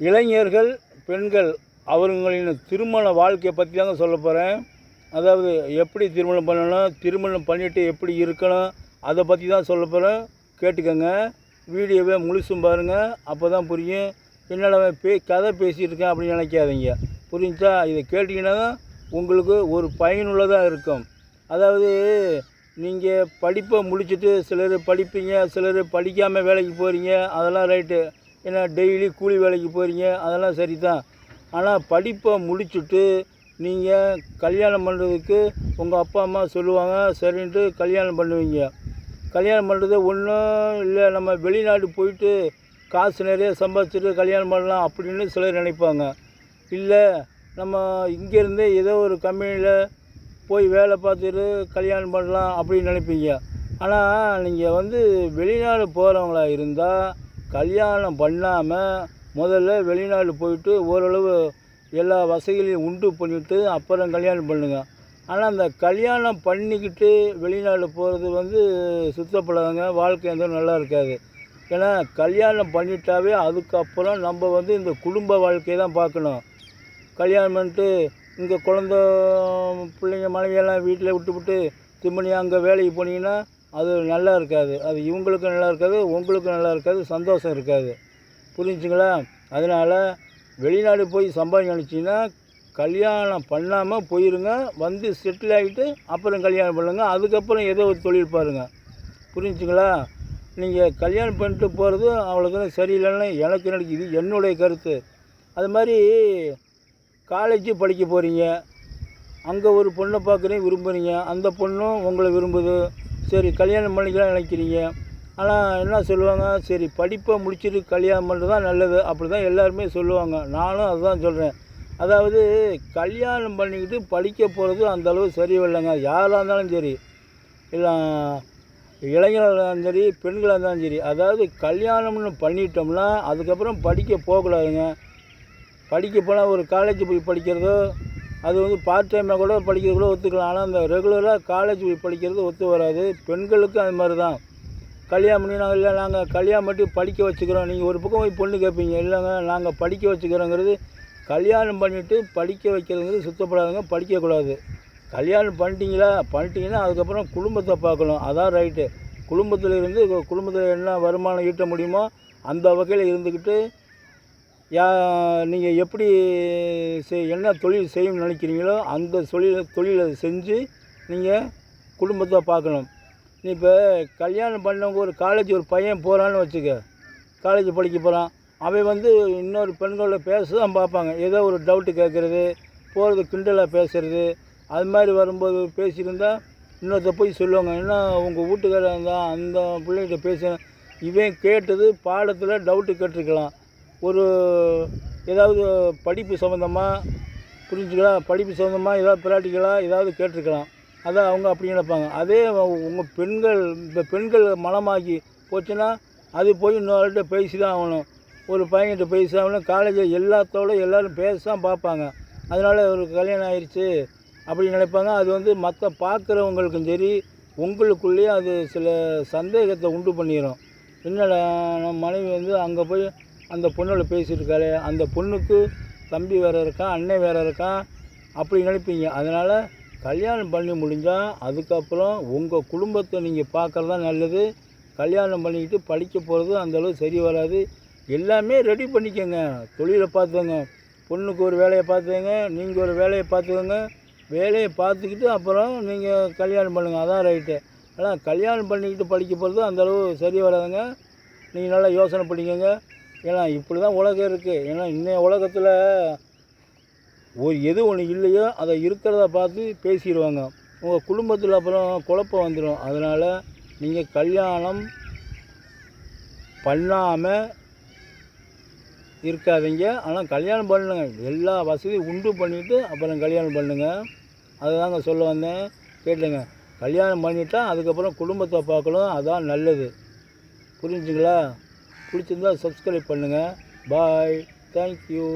இளைஞர்கள் பெண்கள் அவர்களின் திருமண வாழ்க்கையை பற்றி தாங்க சொல்ல போகிறேன் அதாவது எப்படி திருமணம் பண்ணணும் திருமணம் பண்ணிவிட்டு எப்படி இருக்கணும் அதை பற்றி தான் சொல்ல போகிறேன் கேட்டுக்கோங்க. வீடியோவை முழுசும் பாருங்கள் அப்போ தான் புரியும். என்னடா பே கதை பேசியிருக்கேன் இருக்கேன் அப்படின்னு நினைக்காதீங்க. புரிஞ்சா இதை கேட்டிங்கன்னா தான் உங்களுக்கு ஒரு பயனுள்ளதாக இருக்கும். அதாவது நீங்கள் படிப்பை முடிச்சுட்டு சிலர் படிப்பீங்க சிலர் படிக்காமல் வேலைக்கு போகிறீங்க அதெல்லாம் ரைட்டு. ஏன்னா டெய்லி கூலி வேலைக்கு போகிறீங்க அதெல்லாம் சரி தான் ஆனால் படிப்பை முடிச்சுட்டு நீங்கள் கல்யாணம் பண்ணுறதுக்கு உங்கள் அப்பா அம்மா சொல்லுவாங்க சரின்ட்டு கல்யாணம் பண்ணுவீங்க. கல்யாணம் பண்ணுறது ஒன்றும் இல்லை நம்ம வெளிநாடு போயிட்டு காசு நிறைய சம்பாதிச்சுட்டு கல்யாணம் பண்ணலாம் அப்படின்னு சிலர் நினைப்பாங்க. இல்லை நம்ம இங்கேருந்தே ஏதோ ஒரு கம்பெனியில் போய் வேலை பார்த்துட்டு கல்யாணம் பண்ணலாம் அப்படின்னு நினைப்பீங்க. ஆனால் நீங்கள் வந்து வெளிநாடு போகிறவங்களா இருந்தால் கல்யாணம் பண்ணாமல் முதல்ல வெளிநாடு போயிட்டு ஓரளவு எல்லா வசதிகளையும் உண்டு பண்ணிவிட்டு அப்புறம் கல்யாணம் பண்ணுங்க. ஆனால் அந்த கல்யாணம் பண்ணிக்கிட்டு வெளிநாடு போகிறது வந்து சுத்தப்படாதங்க. வாழ்க்கை எந்த நல்லா இருக்காது. ஏன்னா கல்யாணம் பண்ணிட்டாவே அதுக்கப்புறம் நம்ம வந்து இந்த குடும்ப வாழ்க்கையை தான் பார்க்கணும். கல்யாணம் பண்ணிட்டு இங்கே குழந்த பிள்ளைங்க மனைவியெல்லாம் வீட்டில் விட்டுவிட்டு திரும்பி அங்கே வேலைக்கு போனீங்கன்னா அது நல்லா இருக்காது. அது இவங்களுக்கும் நல்லா இருக்காது உங்களுக்கும் நல்லா இருக்காது சந்தோஷம் இருக்காது. புரிஞ்சுங்களா? அதனால் வெளிநாடு போய் சம்பாதிக்க நினச்சிங்கன்னா கல்யாணம் பண்ணாமல் போயிருங்க வந்து செட்டில் ஆகிட்டு அப்புறம் கல்யாணம் பண்ணுங்கள் அதுக்கப்புறம் ஏதோ ஒரு தொழில் பாருங்கள் புரிஞ்சுங்களா? நீங்கள் கல்யாணம் பண்ணிட்டு போகிறது அவ்வளோதான் சரியில்லைன்னு எனக்கு எனக்கு இது? என்னுடைய கருத்து. அது மாதிரி காலேஜு படிக்க போகிறீங்க அங்கே ஒரு பொண்ணை பார்க்குறீங்க விரும்புகிறீங்க அந்த பொண்ணும் உங்களை விரும்புது. சரி கல்யாணம் பண்ணிக்கலாம் நினைக்கிறீங்க. ஆனால் என்ன சொல்லுவாங்க? சரி படிப்பை முடிச்சுட்டு கல்யாணம் பண்ணுறது தான் நல்லது. அப்படி தான் எல்லாருமே சொல்லுவாங்க. நானும் அதுதான் சொல்கிறேன் அதாவது கல்யாணம் பண்ணிக்கிட்டு படிக்க போகிறது அந்த அளவு சரியில்லைங்க. யாராக இருந்தாலும் சரி. இல்லை இளைஞர்களாக இருந்தாலும் சரி பெண்களாக இருந்தாலும் சரி. அதாவது கல்யாணம்னு பண்ணிட்டோம்னா அதுக்கப்புறம் படிக்க போகக்கூடாதுங்க. படிக்க போனால் ஒரு காலேஜ் போய் படிக்கிறதோ அது வந்து பார்ட் டைமாக கூட படிக்கிறது கூட ஒத்துக்கலாம். ஆனால் அந்த ரெகுலராக காலேஜ் போய் படிக்கிறது ஒத்து வராது. பெண்களுக்கும் அது மாதிரி தான் கல்யாணம் பண்ணி நாங்கள் இல்லை நாங்கள் கல்யாணம் மட்டும் படிக்க வச்சுக்கிறோம். நீங்கள் ஒரு பக்கம் போய் பொண்ணு கேட்பீங்க இல்லைங்க நாங்கள் படிக்க வச்சுக்கிறோங்கிறது கல்யாணம் பண்ணிவிட்டு படிக்க வைக்கிறதுங்கிறது சுத்தப்படாதுங்க படிக்கக்கூடாது கல்யாணம் பண்ணிட்டீங்களா? பண்ணிட்டீங்கன்னா அதுக்கப்புறம் குடும்பத்தை பார்க்கணும். அதான் ரைட்டு குடும்பத்தில் இருந்து குடும்பத்தில் என்ன வருமானம் ஈட்ட முடியுமோ அந்த வகையில் இருந்துக்கிட்டு யா நீங்கள் எப்படி செய் என்ன தொழில் செய்யணும்னு நினைக்கிறீங்களோ அந்த தொழிலை தொழிலை செஞ்சு நீங்கள் குடும்பத்தை பார்க்கணும் நீ இப்போ கல்யாணம் பண்ணவங்க ஒரு காலேஜ் ஒரு பையன் போகிறான்னு வச்சுக்க காலேஜ் படிக்க போகிறான் அவன் வந்து இன்னொரு பெண்களோட பேச தான் பார்ப்பாங்க. ஏதோ ஒரு டவுட்டு கேட்குறது போகிறது கிண்டலாக பேசுகிறது அது மாதிரி வரும்போது பேசியிருந்தா இன்னொருத்த போய் சொல்லுவாங்க என்ன உங்கள் வீட்டுக்காரன் தான் அந்த பிள்ளைகிட்ட பேச இவன் கேட்டது பாடத்தில் டவுட்டு கேட்டிருக்கலாம். ஒரு ஏதாவது படிப்பு சம்மந்தமாக புரிஞ்சுக்கலாம் படிப்பு சம்மந்தமாக ஏதாவது ப்ராக்டிக்கலாக ஏதாவது கேட்டிருக்கலாம். அதான் அவங்க அப்படி நினைப்பாங்க. அதே உங்கள் பெண்கள் இந்த பெண்கள் மனமாக்கி போச்சுன்னா அது போய் இன்னொருகிட்ட பேசி தான் ஆகணும். ஒரு பையன்கிட்ட பேசி ஆகணும் காலேஜில் எல்லாத்தோட எல்லோரும் பேச தான் பார்ப்பாங்க. அதனால் ஒரு கல்யாணம் ஆயிடுச்சு அப்படி நினைப்பாங்க. அது வந்து மற்ற பார்க்குறவங்களுக்கும் சரி உங்களுக்குள்ளேயே அது சில சந்தேகத்தை உண்டு பண்ணிடும் என்னடா நம்ம மனைவி வந்து அங்கே போய் அந்த பொண்ணோட பேசியிருக்காரு அந்த பொண்ணுக்கு தம்பி வேறு இருக்கான் அண்ணன் வேறு இருக்கான் அப்படி நினைப்பீங்க. அதனால் கல்யாணம் பண்ணி முடிஞ்சால் அதுக்கப்புறம் உங்கள் குடும்பத்தை நீங்கள் பார்க்குறது தான் நல்லது. கல்யாணம் பண்ணிக்கிட்டு படிக்க போகிறது அந்தளவு சரி வராது. எல்லாமே ரெடி பண்ணிக்கோங்க. தொழிலை பார்த்துக்கோங்க. பொண்ணுக்கு ஒரு வேலையை பார்த்துக்கோங்க நீங்கள் ஒரு வேலையை பார்த்துக்கோங்க. வேலையை பார்த்துக்கிட்டு அப்புறம் நீங்கள் கல்யாணம் பண்ணுங்கள் அதான் ரைட்டு ஆனால் கல்யாணம் பண்ணிக்கிட்டு படிக்க போகிறது அந்தளவு சரி வராதுங்க. நீங்கள் நல்லா யோசனை பண்ணிக்கோங்க. ஏன்னா இப்படி தான் உலகம் இருக்குது ஏன்னா இன்றைய உலகத்தில் ஒரு எது ஒன்று இல்லையோ அதை இருக்கிறத பார்த்து பேசிடுவாங்க. உங்கள் குடும்பத்தில் அப்புறம் குழப்பம் வந்துடும் அதனால் நீங்கள் கல்யாணம் பண்ணாமல் இருக்காதீங்க. ஆனால் கல்யாணம் பண்ணுங்க. எல்லா வசதியும் உண்டு பண்ணிவிட்டு அப்புறம் கல்யாணம் பண்ணுங்க. அதுதாங்க சொல்ல வந்தேன். கேட்டுங்க கல்யாணம் பண்ணிவிட்டால் அதுக்கப்புறம் குடும்பத்தை பார்க்கணும். அதான் நல்லது. புரிஞ்சுங்களா? பிடிச்சிருந்தா சப்ஸ்கிரைப் பண்ணுங்கள் பாய் தேங்க்யூ